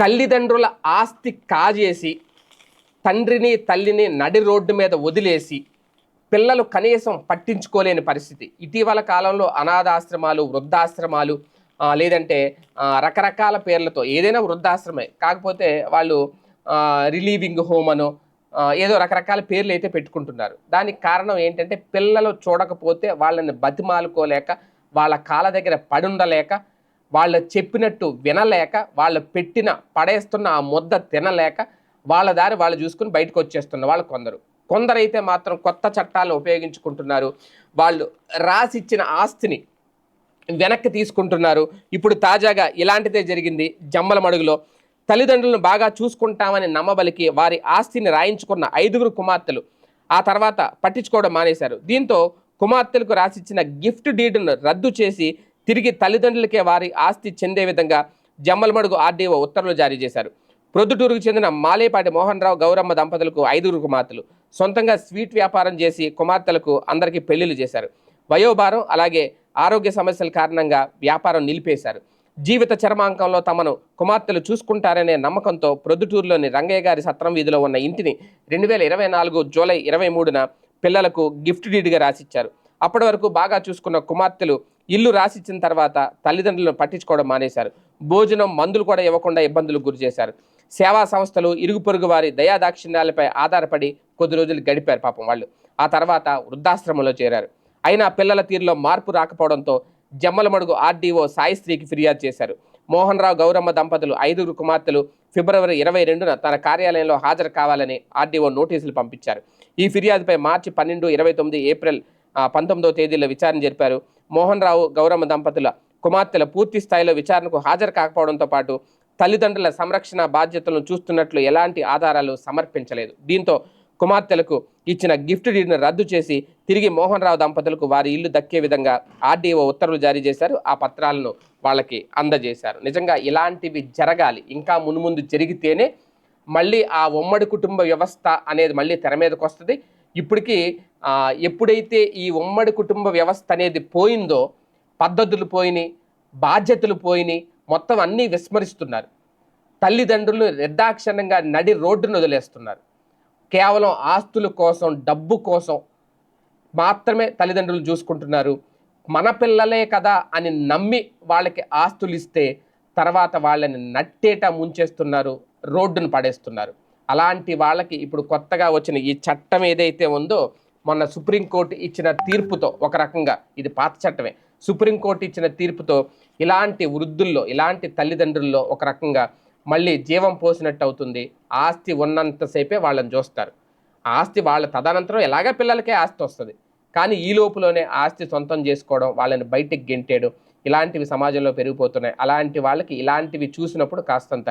తల్లిదండ్రుల ఆస్తి కాజేసి తండ్రిని తల్లిని నడి రోడ్డు మీద వదిలేసి పిల్లలు కనీసం పట్టించుకోలేని పరిస్థితి. ఇటీవల కాలంలో అనాథాశ్రమాలు వృద్ధాశ్రమాలు లేదంటే రకరకాల పేర్లతో ఏదైనా వృద్ధాశ్రమే. కాకపోతే వాళ్ళు రిలీవింగ్ హోమ్ అనో ఏదో రకరకాల పేర్లు అయితే పెట్టుకుంటున్నారు. దానికి కారణం ఏంటంటే పిల్లలు చూడకపోతే వాళ్ళని బతిమాలుకోలేక వాళ్ళ కాళ్ళ దగ్గర పడుండలేక వాళ్ళు చెప్పినట్టు వినలేక వాళ్ళు పెట్టిన పడేస్తున్న ఆ ముద్ద తినలేక వాళ్ళ దారి వాళ్ళు చూసుకుని బయటకు వచ్చేస్తున్న వాళ్ళు కొందరు. కొందరైతే మాత్రం కొత్త చట్టాలను ఉపయోగించుకుంటున్నారు. వాళ్ళు రాసిచ్చిన ఆస్తిని వెనక్కి తీసుకుంటున్నారు. ఇప్పుడు తాజాగా ఇలాంటిదే జరిగింది జమ్మల మడుగులో. తల్లిదండ్రులను బాగా చూసుకుంటామని నమ్మబలికి వారి ఆస్తిని రాయించుకున్న ఐదుగురు కుమార్తెలు. ఆ తర్వాత పట్టించుకోవడం మానేశారు. దీంతో కుమార్తెలకు రాసిచ్చిన గిఫ్ట్ డీడ్ను రద్దు చేసి తిరిగి తల్లిదండ్రులకే వారి ఆస్తి చెందే విధంగా జమ్మలమడుగు ఆర్డీఓ ఉత్తర్వులు జారీ చేశారు. ప్రొద్దుటూరుకు చెందిన మాలేపాటి మోహన్ రావు గౌరమ్మ దంపతులకు ఐదుగురు కుమార్తెలు సొంతంగా స్వీట్ వ్యాపారం చేసి కుమార్తెలకు అందరికీ పెళ్ళిళ్ళు చేశారు. వయోభారం అలాగే ఆరోగ్య సమస్యల కారణంగా వ్యాపారం నిలిపేశారు. జీవిత చరమాంకంలో తమను కుమార్తెలు చూసుకుంటారనే నమ్మకంతో ప్రొద్దుటూరులోని రంగయ్య గారి సత్రం వీధిలో ఉన్న ఇంటిని రెండు వేల ఇరవై నాలుగు జూలై ఇరవై మూడున పిల్లలకు గిఫ్ట్ డీడ్గా రాసిచ్చారు. అప్పటి వరకు బాగా చూసుకున్న కుమార్తెలు ఇల్లు రాసిచ్చిన తర్వాత తల్లిదండ్రులను పట్టించుకోవడం మానేశారు. భోజనం మందులు కూడా ఇవ్వకుండా ఇబ్బందులకు గురి చేశారు. సేవా సంస్థలు ఇరుగు పొరుగు వారి దయాదాక్షిణ్యాలపై ఆధారపడి కొద్ది రోజులు గడిపారు పాపం వాళ్ళు. ఆ తర్వాత వృద్ధాశ్రమంలో చేరారు. అయినా పిల్లల తీరులో మార్పు రాకపోవడంతో జమ్మలమడుగు ఆర్డీఓ సాయిశ్రీకి ఫిర్యాదు చేశారు. మోహన్ రావు గౌరమ్మ దంపతులు ఐదుగురు కుమార్తెలు ఫిబ్రవరి ఇరవై రెండున తన కార్యాలయంలో హాజరు కావాలని ఆర్డీఓ నోటీసులు పంపించారు. ఈ ఫిర్యాదుపై మార్చి పన్నెండు ఇరవై తొమ్మిది ఏప్రిల్ పంతొమ్మిదవ తేదీలో విచారణ జరిపారు. మోహన్ రావు గౌరమ్మ దంపతుల కుమార్తెల పూర్తి స్థాయిలో విచారణకు హాజరు కాకపోవడంతో పాటు తల్లిదండ్రుల సంరక్షణ బాధ్యతలను చూస్తున్నట్లు ఎలాంటి ఆధారాలు సమర్పించలేదు. దీంతో కుమార్తెలకు ఇచ్చిన గిఫ్ట్ డీడ్ను రద్దు చేసి తిరిగి మోహన్ రావు దంపతులకు వారి ఇల్లు దక్కే విధంగా ఆర్డీఓ ఉత్తర్వులు జారీ చేశారు. ఆ పత్రాలను వాళ్ళకి అందజేశారు. నిజంగా ఇలాంటివి జరగాలి. ఇంకా మున్ముందు జరిగితేనే మళ్ళీ ఆ ఉమ్మడి కుటుంబ వ్యవస్థ అనేది మళ్ళీ తెర మీదకి వస్తుంది. ఇప్పటికీ ఎప్పుడైతే ఈ ఉమ్మడి కుటుంబ వ్యవస్థ అనేది పోయిందో పద్ధతులు పోయినాయి బాధ్యతలు పోయినాయి మొత్తం అన్నీ విస్మరిస్తున్నారు. తల్లిదండ్రులు నిర్దాక్షిణ్యంగా నడి రోడ్డును వదిలేస్తున్నారు. కేవలం ఆస్తుల కోసం డబ్బు కోసం మాత్రమే తల్లిదండ్రులు చూసుకుంటున్నారు. మన పిల్లలే కదా అని నమ్మి వాళ్ళకి ఆస్తులు ఇస్తే తర్వాత వాళ్ళని నట్టేట ముంచేస్తున్నారు రోడ్డును పడేస్తున్నారు. అలాంటి వాళ్ళకి ఇప్పుడు కొత్తగా వచ్చిన ఈ చట్టం ఏదైతే ఉందో మొన్న సుప్రీంకోర్టు ఇచ్చిన తీర్పుతో ఒక రకంగా ఇది పాత చట్టమే. సుప్రీంకోర్టు ఇచ్చిన తీర్పుతో ఇలాంటి వృద్ధుల్లో ఇలాంటి తల్లిదండ్రుల్లో ఒక రకంగా మళ్ళీ జీవం పోసినట్టు అవుతుంది. ఆస్తి ఉన్నంతసేపే వాళ్ళని చూస్తారు. ఆస్తి వాళ్ళ తదనంతరం ఎలాగ పిల్లలకే ఆస్తి వస్తుంది? కానీ ఈ లోపులోనే ఆస్తి సొంతం చేసుకోవడం వాళ్ళని బయటికి గెంటేయడం ఇలాంటివి సమాజంలో పెరిగిపోతున్నాయి. అలాంటి వాళ్ళకి ఇలాంటివి చూసినప్పుడు కాస్తంత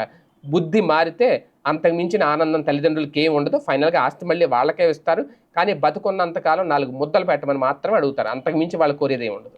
బుద్ధి మారితే అంతకు మించిన ఆనందం తల్లిదండ్రులకి ఏం ఉండదు. ఫైనల్గా ఆస్తి మళ్ళీ వాళ్ళకే ఇస్తారు. కానీ బతుకున్నంతకాలం నాలుగు ముద్దలు పెట్టమని మాత్రమే అడుగుతారు. అంతకు మించి వాళ్ళు కోరేది ఏమి ఉండదు.